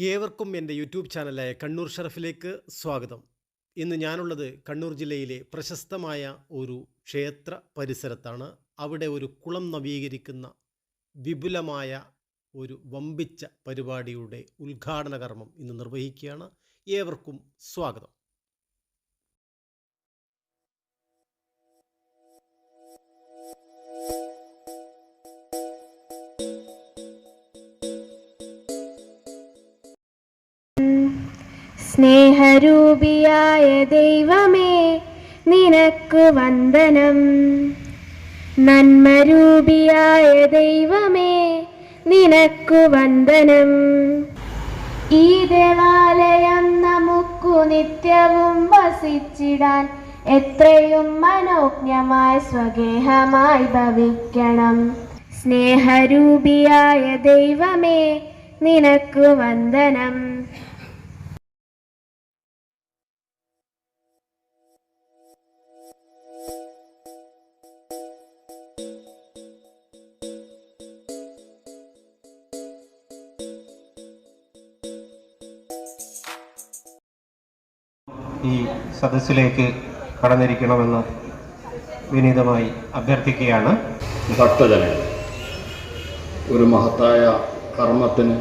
ഏവർക്കും എന്റെ യൂട്യൂബ് ചാനലായ കണ്ണൂർ ഷറഫിലേക്ക് സ്വാഗതം. ഇന്ന് ഞാനുള്ളത് കണ്ണൂർ ജില്ലയിലെ പ്രശസ്തമായ ഒരു ക്ഷേത്ര പരിസരത്താണ്. അവിടെ ഒരു കുളം നവീകരിക്കുന്ന വിപുലമായ ഒരു വമ്പിച്ച പരിപാടിയുടെ ഉദ്ഘാടന കർമ്മം ഇന്ന് നിർവഹിക്കുകയാണ്. ഏവർക്കും സ്വാഗതം. സ്നേഹരൂപിയായ ദൈവമേ നിനക്കു വന്ദനം. നന്മരൂപിയായ ദൈവമേ നിനക്കു വന്ദനം. ഈ ദേവാലയം നമുക്കു നിത്യവും വസിച്ചിടാൻ എത്രയും മനോജ്ഞമായി സ്വഗേഹമായി ഭവിക്കണം. സ്നേഹരൂപിയായ ദൈവമേ നിനക്കു വന്ദനം. ഈ സദസ്സിലേക്ക് കടന്നിരിക്കണമെന്ന് വിനീതമായി അഭ്യർത്ഥിക്കുകയാണ്. ഭക്തജന ഒരു മഹത്തായ കർമ്മത്തിന്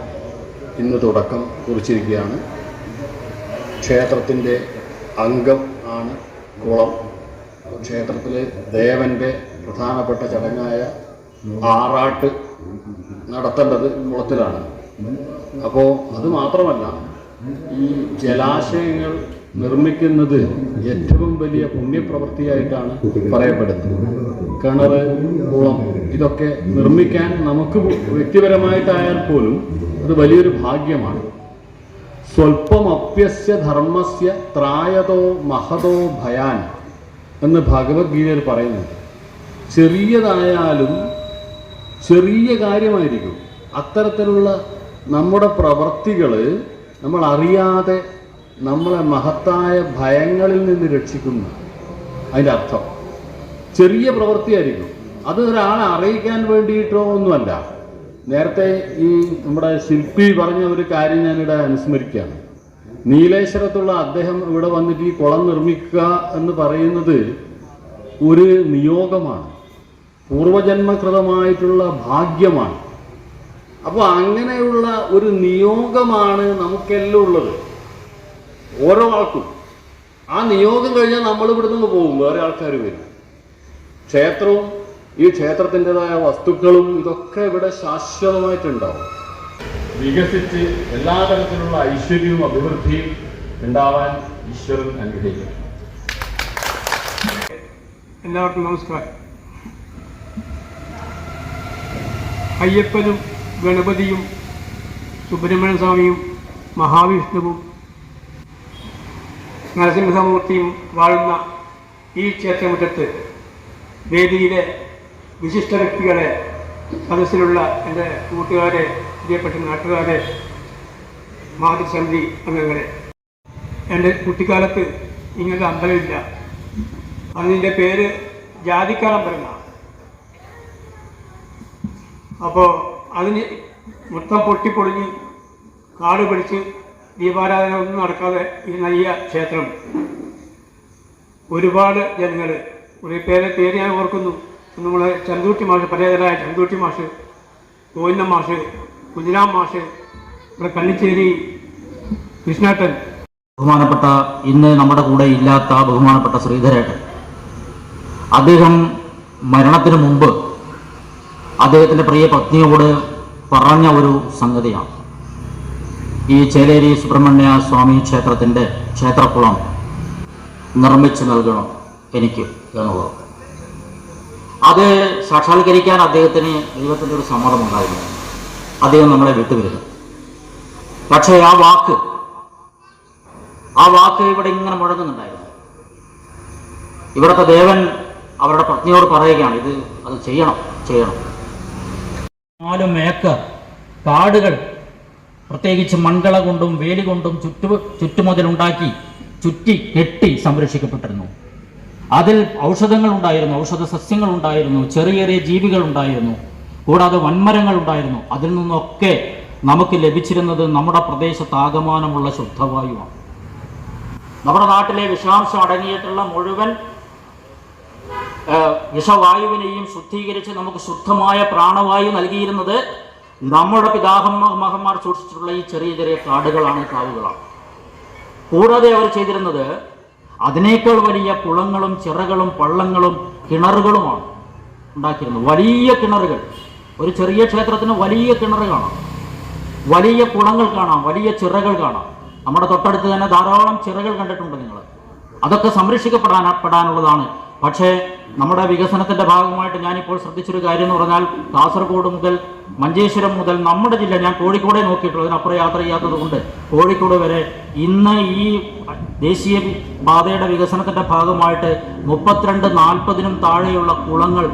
ഇന്ന് തുടക്കം കുറിച്ചിരിക്കുകയാണ്. ക്ഷേത്രത്തിന്റെ അംഗം ആണ് കുളം. ക്ഷേത്രത്തിലെ ദേവന്റെ പ്രധാനപ്പെട്ട ചടങ്ങായ ആറാട്ട് നടത്തേണ്ടത് കുളത്തിലാണ്. അപ്പോൾ അത് മാത്രമല്ല ഈ ജലാശയങ്ങൾ നിർമ്മിക്കുന്നത് ഏറ്റവും വലിയ പുണ്യപ്രവൃത്തിയായിട്ടാണ് പറയപ്പെടുന്നത്. കിണർ കുളം ഇതൊക്കെ നിർമ്മിക്കാൻ നമുക്ക് വ്യക്തിപരമായിട്ടായാൽ പോലും അത് വലിയൊരു ഭാഗ്യമാണ്. സ്വൽപ്പമപ്യസ്യ ധർമ്മസ്യ ത്രായതോ മഹതോ ഭയാൻ എന്ന് ഭഗവത്ഗീതയിൽ പറയുന്നുണ്ട്. ചെറിയതായാലും ചെറിയ കാര്യമായിരിക്കും. അത്തരത്തിലുള്ള നമ്മുടെ പ്രവർത്തികൾ നമ്മൾ അറിയാതെ നമ്മളെ മഹത്തായ ഭയങ്ങളിൽ നിന്ന് രക്ഷിക്കുന്നു അതിന്റെ അർത്ഥം. ചെറിയ പ്രവൃത്തിയായിരിക്കും. അത് ഒരാളെ അറിയിക്കാൻ വേണ്ടിയിട്ടോ ഒന്നുമല്ല. നേരത്തെ ഈ നമ്മുടെ ശില്പി പറഞ്ഞ ഒരു കാര്യം ഞാനിവിടെ അനുസ്മരിക്കുകയാണ്. നീലേശ്വരത്തുള്ള അദ്ദേഹം ഇവിടെ വന്നിട്ട് ഈ കുളം നിർമ്മിക്കുക എന്ന് പറയുന്നത് ഒരു നിയോഗമാണ്. പൂർവജന്മകൃതമായിട്ടുള്ള ഭാഗ്യമാണ്. അപ്പോൾ അങ്ങനെയുള്ള ഒരു നിയോഗമാണ് നമുക്കെല്ലാം ഉള്ളത്. ഓരോ ആൾക്കും. ആ നിയോഗം കഴിഞ്ഞാൽ നമ്മൾ ഇവിടെ നിന്ന് പോകും. വേറെ ആൾക്കാർ വരും. ക്ഷേത്രവും ഈ ക്ഷേത്രത്തിന്റെതായ വസ്തുക്കളും ഇതൊക്കെ ഇവിടെ ശാശ്വതമായിട്ടുണ്ടാവും. വികസിച്ച് എല്ലാ തരത്തിലുള്ള ഐശ്വര്യവും അഭിവൃദ്ധിയും ഉണ്ടാവാൻ ഈശ്വരൻ അനുഗ്രഹിക്കും. എല്ലാവർക്കും നമസ്കാരം. അയ്യപ്പനും ഗണപതിയും സുബ്രഹ്മണ്യ സ്വാമിയും മഹാവിഷ്ണുവും നരസിംഹമൂർത്തിയും വാഴുന്ന ഈ ക്ഷേത്രമുറ്റത്ത് വേദിയിലെ വിശിഷ്ട വ്യക്തികളെ സദസ്സിലുള്ള എന്റെ കൂട്ടുകാരെ പ്രിയപ്പെട്ട നാട്ടുകാരെ മാതൃസമിതി അംഗങ്ങളെ. എന്റെ കുട്ടിക്കാലത്ത് ഇങ്ങനത്തെ അമ്പലമില്ല. അതിന്റെ പേര് എന്നാണ് അപ്പോൾ അതിന് മൊത്തം പൊട്ടിപ്പൊളിഞ്ഞ് കാട് പിടിച്ച് ദീപാരാധന ഒന്നും നടക്കാതെ ഈ നയ്യ ക്ഷേത്രം. ഒരുപാട് ജനങ്ങൾ ഒരു പേരെ പേര് ഞാൻ ഓർക്കുന്നു. നമ്മളെ ചന്തൂട്ടി മാഷ് പരേതരായ ചന്തൂട്ടി മാഷ് ഗോവിന്ദ മാഷ് കുഞ്ഞിരാം മാഷ് ഇവിടെ കണ്ണിച്ചേരി കൃഷ്ണേട്ടൻ. ബഹുമാനപ്പെട്ട ഇന്ന് നമ്മുടെ കൂടെ ഇല്ലാത്ത ബഹുമാനപ്പെട്ട ശ്രീധരേട്ടൻ. അദ്ദേഹം മരണത്തിന് മുമ്പ് അദ്ദേഹത്തിന്റെ പ്രിയ പത്നിയോട് പറഞ്ഞ ഒരു സംഗതിയാണ്. ഈ ചേലേരി സുബ്രഹ്മണ്യ സ്വാമി ക്ഷേത്രത്തിന്റെ ക്ഷേത്രക്കുളം നിർമ്മിച്ചു നൽകണം എനിക്ക് എന്നുള്ളത്. അത് സാക്ഷാത്കരിക്കാൻ അദ്ദേഹത്തിന് ദൈവത്തിന്റെ ഒരു സമ്മതം ഉണ്ടായിരുന്നു. അദ്ദേഹം നമ്മളെ വിട്ടുവരുന്നു. പക്ഷേ ആ വാക്ക് ആ വാക്ക് ഇവിടെ ഇങ്ങനെ മുഴങ്ങുന്നുണ്ടായിരുന്നു. ഇവിടുത്തെ ദേവൻ അവരുടെ പത്നിയോട് പറയുകയാണ് ഇത് അത് ചെയ്യണം ചെയ്യണം. നാലും ഏക്കർ കാടുകൾ പ്രത്യേകിച്ച് മൺകള കൊണ്ടും വേലി കൊണ്ടും ചുറ്റു ചുറ്റുമുതലുണ്ടാക്കി ചുറ്റി കെട്ടി സംരക്ഷിക്കപ്പെട്ടിരുന്നു. അതിൽ ഔഷധങ്ങൾ ഉണ്ടായിരുന്നു ഔഷധ സസ്യങ്ങൾ ഉണ്ടായിരുന്നു ചെറിയ ചെറിയ ജീവികൾ ഉണ്ടായിരുന്നു. കൂടാതെ വൻമരങ്ങൾ ഉണ്ടായിരുന്നു. അതിൽ നിന്നൊക്കെ നമുക്ക് ലഭിച്ചിരുന്നത് നമ്മുടെ പ്രദേശത്ത് ആകമാനമുള്ള ശുദ്ധവായുവാണ്. നമ്മുടെ നാട്ടിലെ വിഷാംശം അടങ്ങിയിട്ടുള്ള മുഴുവൻ വിഷവായുവിനെയും ശുദ്ധീകരിച്ച് നമുക്ക് ശുദ്ധമായ പ്രാണവായു നൽകിയിരുന്നത് നമ്മുടെ പിതാഹമ്മഹന്മാർ സൂക്ഷിച്ചിട്ടുള്ള ഈ ചെറിയ ചെറിയ കാടുകളാണ് കാവുകളാണ്. കൂടാതെ അവർ ചെയ്തിരുന്നത് അതിനേക്കാൾ വലിയ കുളങ്ങളും ചിറകളും പള്ളങ്ങളും കിണറുകളുമാണ് ഉണ്ടാക്കിയിരുന്നത്. വലിയ കിണറുകൾ. ഒരു ചെറിയ ക്ഷേത്രത്തിന് വലിയ കിണർ കാണാം. വലിയ കുളങ്ങൾ കാണാം. വലിയ ചിറകൾ കാണാം. നമ്മുടെ തൊട്ടടുത്ത് തന്നെ ധാരാളം ചിറകൾ കണ്ടിട്ടുണ്ട് നിങ്ങൾ. അതൊക്കെ സംരക്ഷിക്കപ്പെടാൻ പെടാനുള്ളതാണ് പക്ഷേ നമ്മുടെ വികസനത്തിന്റെ ഭാഗമായിട്ട് ഞാനിപ്പോൾ ശ്രദ്ധിച്ചൊരു കാര്യം എന്ന് പറഞ്ഞാൽ കാസർഗോഡ് മുതൽ മഞ്ചേശ്വരം മുതൽ നമ്മുടെ ജില്ല ഞാൻ കോഴിക്കോടെ നോക്കിയിട്ടുള്ളൂ. അതിനപ്പുറം യാത്ര ചെയ്യാത്തത് കൊണ്ട് കോഴിക്കോട് വരെ ഇന്ന് ഈ ദേശീയ പാതയുടെ വികസനത്തിന്റെ ഭാഗമായിട്ട് മുപ്പത്തിരണ്ട് നാൽപ്പതിനും താഴെയുള്ള കുളങ്ങൾ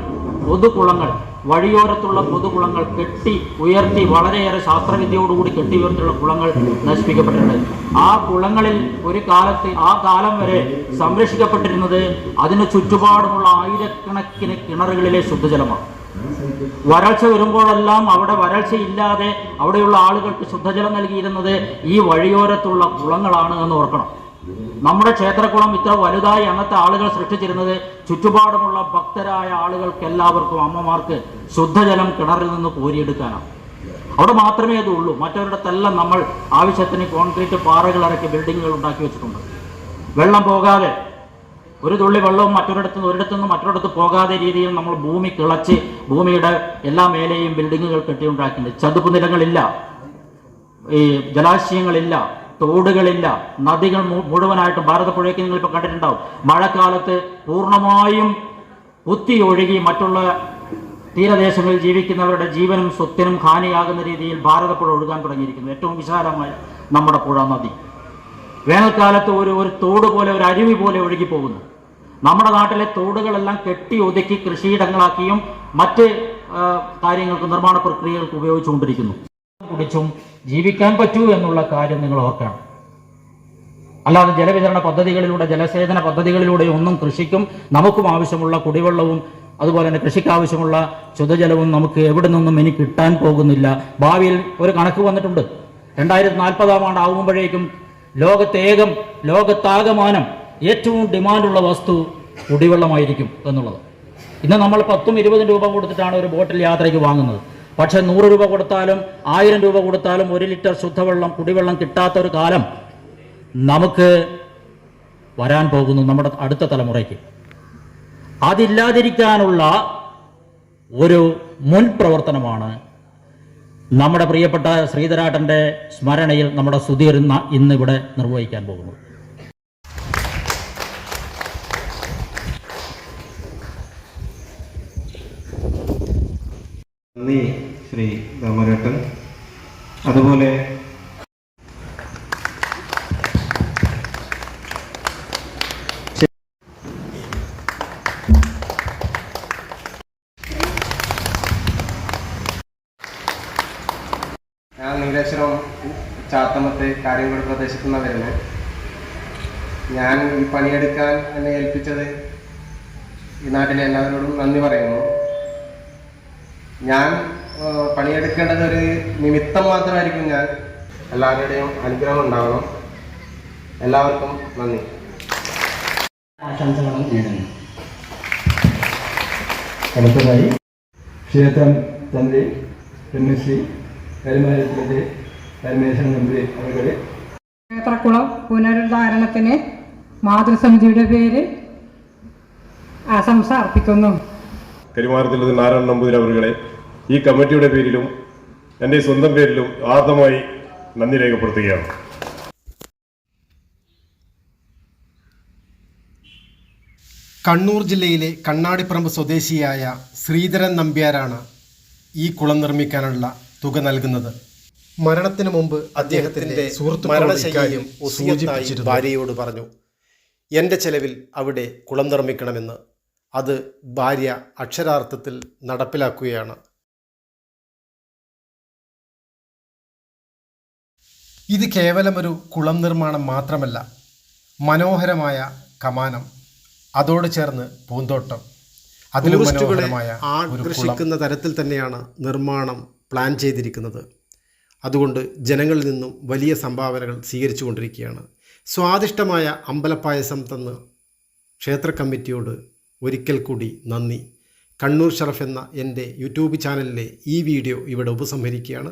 പൊതുകുളങ്ങൾ വഴിയോരത്തുള്ള പൊതുകുളങ്ങൾ കെട്ടി ഉയർത്തി വളരെയേറെ ശാസ്ത്രവിദ്യയോടുകൂടി കെട്ടി ഉയർത്തിയുള്ള കുളങ്ങൾ നശിപ്പിക്കപ്പെട്ടിട്ടുണ്ട്. ആ കുളങ്ങളിൽ ഒരു കാലത്ത് ആ കാലം വരെ സംരക്ഷിക്കപ്പെട്ടിരുന്നത് അതിന് ചുറ്റുപാടുമുള്ള ആയിരക്കണക്കിന് കിണറുകളിലെ ശുദ്ധജലമാണ്. വരൾച്ച വരുമ്പോഴെല്ലാം അവിടെ വരൾച്ചയില്ലാതെ അവിടെയുള്ള ആളുകൾക്ക് ശുദ്ധജലം നൽകിയിരുന്നത് ഈ വഴിയോരത്തുള്ള കുളങ്ങളാണ് എന്ന് ഓർക്കണം. നമ്മുടെ ക്ഷേത്രക്കുളം ഇത്ര വലുതായി അന്നത്തെ ആളുകൾ സൃഷ്ടിച്ചിരുന്നത് ചുറ്റുപാടുമുള്ള ഭക്തരായ ആളുകൾക്ക് എല്ലാവർക്കും അമ്മമാർക്ക് ശുദ്ധജലം കിണറിൽ നിന്ന് കോരിയെടുക്കാനാണ് അവിടെ മാത്രമേ അത് ഉള്ളൂ മറ്റൊരിടത്തെല്ലാം നമ്മൾ ആവശ്യത്തിന് കോൺക്രീറ്റ് പാറകൾ ഇറക്കി ബിൽഡിങ്ങുകൾ ഉണ്ടാക്കി വെച്ചിട്ടുണ്ട്. വെള്ളം പോകാതെ ഒരു തുള്ളി വെള്ളവും മറ്റൊരിടത്ത് നിന്ന് ഒരിടത്തു നിന്ന് മറ്റൊരിടത്ത് പോകാതെ രീതിയിൽ നമ്മൾ ഭൂമി കിളച്ച് ഭൂമിയുടെ എല്ലാ മേലെയും ബിൽഡിങ്ങുകൾ കെട്ടിയുണ്ടാക്കിയിട്ടുണ്ട്. ചതുപ്പ് നിലങ്ങളില്ല. ഈ ജലാശയങ്ങളില്ല. തോടുകളില്ല. നദികൾ മുഴുവനായിട്ട് ഭാരതപ്പുഴയ്ക്ക് നിങ്ങൾ ഇപ്പോൾ കണ്ടിട്ടുണ്ടാവും. മഴക്കാലത്ത് പൂർണമായും കുത്തി ഒഴുകി മറ്റുള്ള തീരദേശങ്ങളിൽ ജീവിക്കുന്നവരുടെ ജീവനും സ്വത്തിനും ഹാനിയാകുന്ന രീതിയിൽ ഭാരതപ്പുഴ ഒഴുകാൻ തുടങ്ങിയിരിക്കുന്നു. ഏറ്റവും വിശാലമായ നമ്മുടെ പുഴ നദി. വേനൽക്കാലത്ത് ഒരു ഒരു തോട് പോലെ ഒരു അരുവി പോലെ ഒഴുകി പോകുന്നു. നമ്മുടെ നാട്ടിലെ തോടുകളെല്ലാം കെട്ടി ഒതുക്കി കൃഷിയിടങ്ങളാക്കിയും മറ്റ് കാര്യങ്ങൾക്ക് നിർമ്മാണ പ്രക്രിയകൾക്ക് ഉപയോഗിച്ചുകൊണ്ടിരിക്കുന്നു. കുടിച്ചും ജീവിക്കാൻ പറ്റൂ എന്നുള്ള കാര്യം നിങ്ങൾ ഓർക്കണം. അല്ലാതെ ജലവിതരണ പദ്ധതികളിലൂടെ ജലസേചന പദ്ധതികളിലൂടെ ഒന്നും കൃഷിക്കും നമുക്കും ആവശ്യമുള്ള കുടിവെള്ളവും അതുപോലെ തന്നെ കൃഷിക്ക് ആവശ്യമുള്ള ശുദ്ധജലവും നമുക്ക് എവിടെ നിന്നും ഇനി കിട്ടാൻ പോകുന്നില്ല. ഭാവിയിൽ ഒരു കണക്ക് വന്നിട്ടുണ്ട്. രണ്ടായിരത്തി നാൽപ്പതാം ആണ്ട് ആകുമ്പോഴേക്കും ലോകത്തേകം ലോകത്താകമാനം ഏറ്റവും ഡിമാൻഡുള്ള വസ്തു കുടിവെള്ളമായിരിക്കും എന്നുള്ളത്. ഇന്ന് നമ്മൾ പത്തും ഇരുപതും രൂപ കൊടുത്തിട്ടാണ് ഒരു ബോട്ടിൽ യാത്രയ്ക്ക് വാങ്ങുന്നത്. പക്ഷെ നൂറ് രൂപ കൊടുത്താലും ആയിരം രൂപ കൊടുത്താലും ഒരു ലിറ്റർ ശുദ്ധവെള്ളം കുടിവെള്ളം കിട്ടാത്ത ഒരു കാലം നമുക്ക് വരാൻ പോകുന്നു നമ്മുടെ അടുത്ത തലമുറയ്ക്ക്. അതില്ലാതിരിക്കാനുള്ള ഒരു മുൻ പ്രവർത്തനമാണ് നമ്മുടെ പ്രിയപ്പെട്ട ശ്രീധരാട്ടന്റെ സ്മരണയിൽ നമ്മുടെ സുധീർ ഇന്ന് ഇവിടെ നിർവഹിക്കാൻ പോകുന്നത്. നന്ദി ശ്രീ ദാമരേട്ടൻ. അതുപോലെ ഞാൻ നീലേശ്വരം ചാത്തമത്ത് കാര്യംകോട് പ്രദേശത്തു നിന്നാണ് വരുന്നത് ഞാൻ ഈ പണിയെടുക്കാൻ എന്നെ ഏൽപ്പിച്ചത് ഈ നാട്ടിലെ എല്ലാവരോടും നന്ദി പറയുന്നു. ഞാൻ പണിയെടുക്കേണ്ടത് ഒരു നിമിത്തം മാത്രമായിരിക്കും ഞാൻ. എല്ലാവരുടെയും അനുഗ്രഹം ഉണ്ടാവണം. എല്ലാവർക്കും നന്ദി. ആശംസകളും അടുത്തതായി ക്ഷേത്രം തന്ത്രി സി കരിമാരത്തിന്റെ പരമേശ്വരൻ തന്ത്രി അവരുടെ ക്ഷേത്രക്കുളം പുനരുദ്ധാരണത്തിന് മാതൃസമിതിയുടെ പേര് ആശംസ അർപ്പിക്കുന്നു. കരിമാറത്തിലത് നാരായണ നമ്പൂതിരി അവരുകളെ ഈ കമ്മിറ്റിയുടെ പേരിലും എന്റെ സ്വന്തം പേരിലും ആർദ്രമായി നന്ദി രേഖപ്പെടുത്തുകയാണ്. കണ്ണൂർ ജില്ലയിലെ കണ്ണാടിപ്പറമ്പ് സ്വദേശിയായ ശ്രീധരൻ നമ്പ്യാരാണ് ഈ കുളം നിർമ്മിക്കാനുള്ള തുക നൽകുന്നത്. മരണത്തിന് മുമ്പ് അദ്ദേഹത്തിന്റെ മരണശൈലിയും ഭാര്യയോട് പറഞ്ഞു എന്റെ ചെലവിൽ അവിടെ കുളം നിർമ്മിക്കണമെന്ന്. അത് ഭാര്യ അക്ഷരാർത്ഥത്തിൽ നടപ്പിലാക്കുകയാണ്. ഇത് കേവലം ഒരു കുളം നിർമ്മാണം മാത്രമല്ല മനോഹരമായ കമാനം അതോട് ചേർന്ന് പൂന്തോട്ടം. അതിലും മനോഹരമായ ആകർഷിക്കുന്ന തരത്തിൽ തന്നെയാണ് നിർമ്മാണം പ്ലാൻ ചെയ്തിരിക്കുന്നത്. അതുകൊണ്ട് ജനങ്ങളിൽ നിന്നും വലിയ സംഭാവനകൾ സ്വീകരിച്ചു കൊണ്ടിരിക്കുകയാണ് സ്വാദിഷ്ടമായ അമ്പലപ്പായസം തന്ന് ക്ഷേത്ര കമ്മിറ്റിയോട് ഒരിക്കൽ കൂടി നന്ദി. കണ്ണൂർ ഷറഫ് എന്ന എന്റെ യൂട്യൂബ് ചാനലിലെ ഈ വീഡിയോ ഇവിടെ ഉപസംഹരിക്കുകയാണ്.